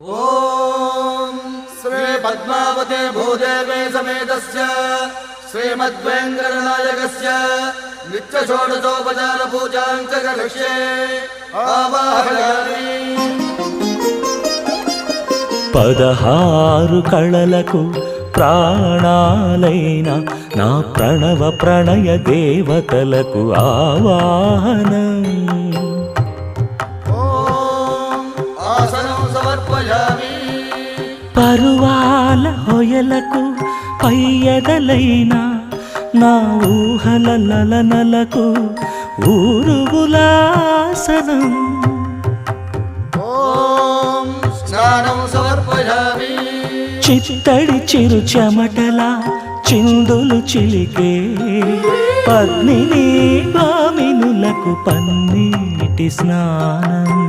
ॐ श्री पद्मावते भूदेवे समेतस्य श्रीमद्वेङ्कटनायकस्य नित्यषोडशोपचारपूजां च करिष्ये आवाहयामि పదహారు కళలకు ప్రాణాలైన నా ప్రణవ ప్రణయ దేవతలకు ఆవాహనం పరువాల హొయలకు పయ్యదలైన నా ఊహల లలనలకు ఊరు ఉలాసనం చిత్తడి చిరు చెమటల చిందులు చిలికే పద్మిని భామినులకు పన్నీటి స్నానం.